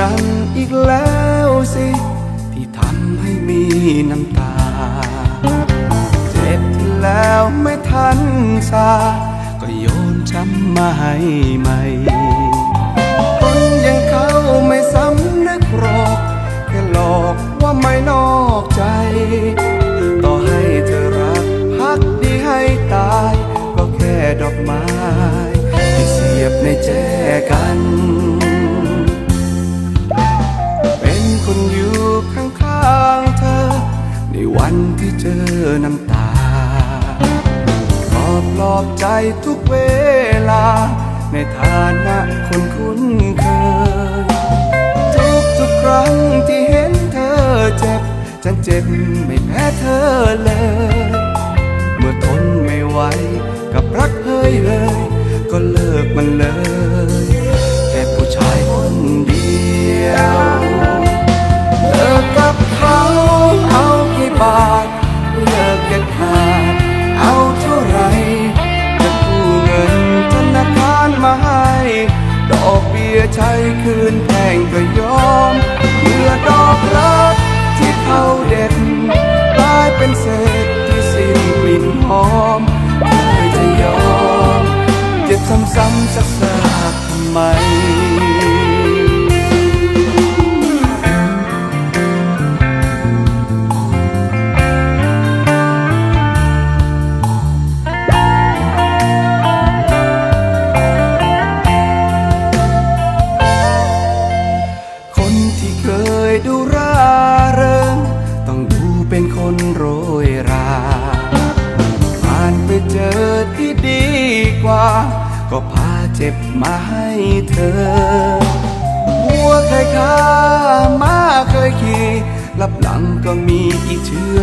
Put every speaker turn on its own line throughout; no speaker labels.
นั้นอีกแล้วสิ ที่ทำให้มีน้ำตา เจ็บแล้วไม่ทันซาก็โยนช้ำมาให้ใหม่ วันที่เจอน้ำตาปลอบปลอบใจทุกเวลา ในฐานะคนคุ้นเคย ทุกทุกครั้งที่เห็นเธอเจ็บ ฉันเจ็บไม่แพ้เธอเลย เมื่อทนไม่ไหว หอมเธอจะยอม เจ็บซ้ำๆซักๆทำไม ก็พาเจ็บมาให้เธอ หัวเคยข้ามาเคยขี่ลับหลังก็มีอีกเชื่อ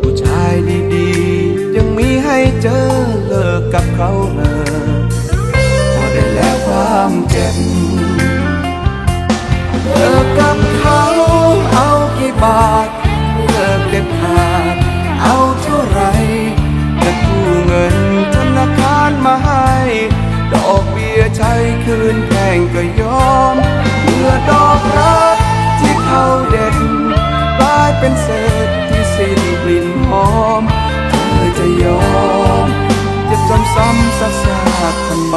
ผู้ชายดีๆ ยังมีให้เจอเลิกกับเขาเถอ หอม เธอจะยอมเจ็บซ้ำๆซักๆทำไม